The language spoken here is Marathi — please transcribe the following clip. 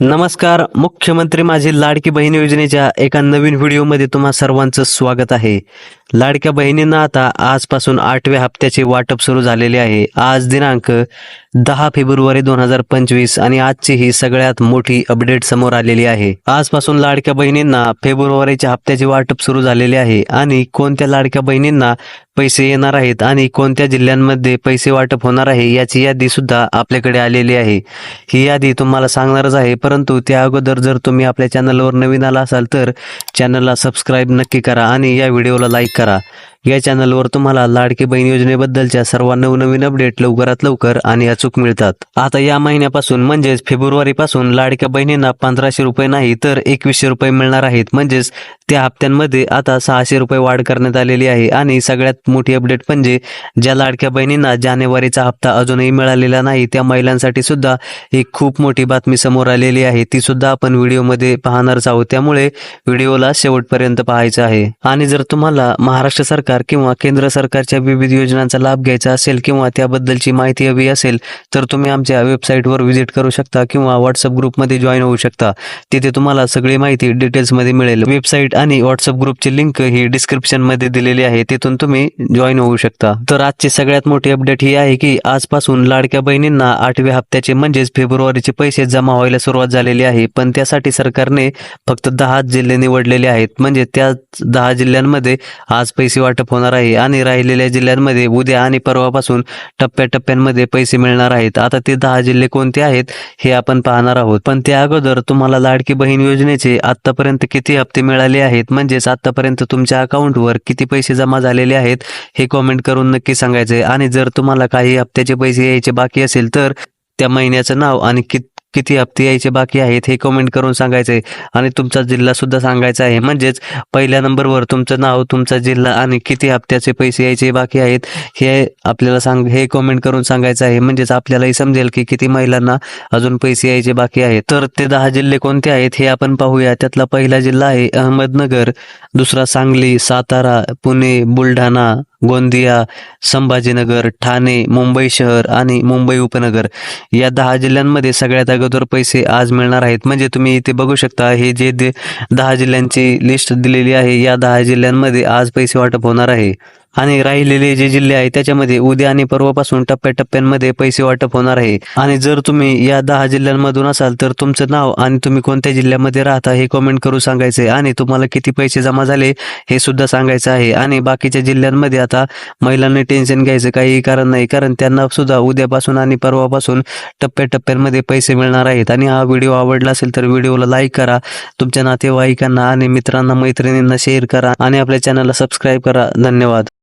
नमस्कार मुख्यमंत्री माझी लाडकी बहीण योजनेच्या एका नवीन व्हिडिओमध्ये तुम्हा सर्वांचं स्वागत आहे. लाडक्या बहिणींना आता आजपासून आठव्या हप्त्याचे वाटप सुरू झालेले आहे. आज दिनांक दहा फेब्रुवारी दोन हजार पंचवीस आणि आजची ही सगळ्यात मोठी अपडेट समोर आलेली आहे. आजपासून लाडक्या बहिणींना फेब्रुवारीच्या हप्त्याचे वाटप सुरू झालेले आहे आणि कोणत्या लाडक्या बहिणींना पैसे येणार आहेत आणि कोणत्या जिल्ह्यांमध्ये पैसे वाटप होणार आहे याची यादी सुद्धा आपल्याकडे आलेली आहे. ही यादी तुम्हाला सांगणारच आहे परंतु त्या अगोदर जर तुम्ही आपल्या चॅनलवर नवीन आला असाल तर चॅनलला सबस्क्राईब नक्की करा आणि या व्हिडिओला लाईक करा. या चॅनलवर तुम्हाला लाडकी बहीण योजनेबद्दलच्या सर्व नवनवीन अपडेट लवकरात लवकर आणि अचूक मिळतात. आता या महिन्यापासून म्हणजेच फेब्रुवारीपासून लाडक्या बहिणींना पंधराशे रुपये नाही तर एकवीसशे रुपये मिळणार आहेत. म्हणजेच त्या हप्त्यांमध्ये आता सहाशे रुपये वाढ करण्यात आलेली आहे. आणि सगळ्यात मोठी अपडेट म्हणजे ज्या लाडक्या बहिणींना जानेवारीचा हप्ता अजूनही मिळालेला नाही त्या महिलांसाठी सुद्धा एक खूप मोठी बातमी समोर आलेली आहे. ती सुद्धा आपण व्हिडिओमध्ये पाहणारच आहोत. त्यामुळे व्हिडिओला शेवटपर्यंत पाहायचं आहे. आणि जर तुम्हाला महाराष्ट्र सरकार किंवा केंद्र सरकारच्या विविध योजनांचा लाभ घ्यायचा असेल किंवा त्याबद्दलची माहिती हवी असेल तर तुम्ही आमच्या वेबसाईटवर व्हिजिट करू शकता किंवा व्हॉट्सअप ग्रुपमध्ये जॉईन होऊ शकता. तिथे तुम्हाला सगळी माहिती डिटेल्समध्ये मिळेल. वेबसाईट आणि व्हॉट्सअप ग्रुपची लिंक ही डिस्क्रिप्शनमध्ये दिलेली आहे. तिथून तुम्ही जॉईन होऊ शकता. तर आजची सगळ्यात मोठी अपडेट ही आहे की आजपासून लाडक्या बहिणींना आठव्या हप्त्याचे म्हणजेच फेब्रुवारीचे पैसे जमा व्हायला सुरुवात झालेली आहे. पण त्यासाठी सरकारने फक्त दहा जिल्हे निवडलेले आहेत. म्हणजे त्या दहा जिल्ह्यांमध्ये आज पैसे वाटप होणार आहे आणि राहिलेल्या जिल्ह्यांमध्ये उद्या आणि परवापासून टप्प्याटप्प्यांमध्ये पैसे मिळणार आहेत. आता ते दहा जिल्हे कोणते आहेत हे आपण पाहणार आहोत. पण त्या अगोदर तुम्हाला लाडकी बहीण योजनेचे आतापर्यंत किती हप्ते मिळाले आहेत? म्हणजेच आतापर्यंत तुमच्या अकाउंटवर किती पैसे जमा झालेले आहेत हे कॉमेंट करून नक्की सांगायचे आणि जर तुम्हाला काही हप्त्याचे पैसे यायचे बाकी असेल तर त्या महिन्याचं नाव आणि कित किती हप्ते यायचे बाकी आहेत हे कमेंट करून सांगायचे आणि तुमचा जिल्हा सुद्धा सांगायचा आहे. म्हणजेच पहिल्या नंबरवर तुमचं नाव तुमचा जिल्हा आणि किती हप्त्याचे पैसे यायचे बाकी आहेत हे आपल्याला सांग हे कमेंट करून सांगायचं आहे. म्हणजेच आपल्यालाही समजेल की किती महिलांना अजून पैसे यायचे बाकी आहेत. तर ते दहा जिल्हे कोणते आहेत हे आपण पाहूया. त्यातला पहिला जिल्हा आहे अहमदनगर. दुसरा सांगली सातारा पुणे बुलढाणा गोंदिया संभाजीनगर ठाणे मुंबई शहर आणि मुंबई उपनगर. या दहा जिल्ह्यांमध्ये सगळ्यात अगोदर पैसे आज मिळणार आहेत. म्हणजे तुम्ही इथे बघू शकता हे जे दे- दहा जिल्ह्यांची लिस्ट दिलेली आहे या दहा जिल्ह्यांमध्ये आज पैसे वाटप होणार आहे. आणि राहिलेले जे जिल्हे आहेत त्याच्यामध्ये उद्या आणि परवापासून टप्प्याटप्प्यांमध्ये पैसे वाटप होणार आहे. आणि जर तुम्ही या दहा जिल्ह्यांमधून असाल तर तुमचं नाव आणि तुम्ही कोणत्या जिल्ह्यामध्ये राहता हे कमेंट करू सांगायचे आणि तुम्हाला किती पैसे जमा झाले हे सुद्धा सांगायचं आहे. आणि बाकीच्या जिल्ह्यांमध्ये आता महिलांनी टेन्शन घ्यायचं काही कारण नाही कारण त्यांना सुद्धा उद्यापासून आणि परवापासून टप्प्याटप्प्यांमध्ये पैसे मिळणार आहेत. आणि हा व्हिडिओ आवडला असेल तर व्हिडिओला लाईक करा. तुमच्या नातेवाईकांना आणि मित्रांना मैत्रिणींना शेअर करा. आणि आपल्या चॅनलला सबस्क्राईब करा. धन्यवाद.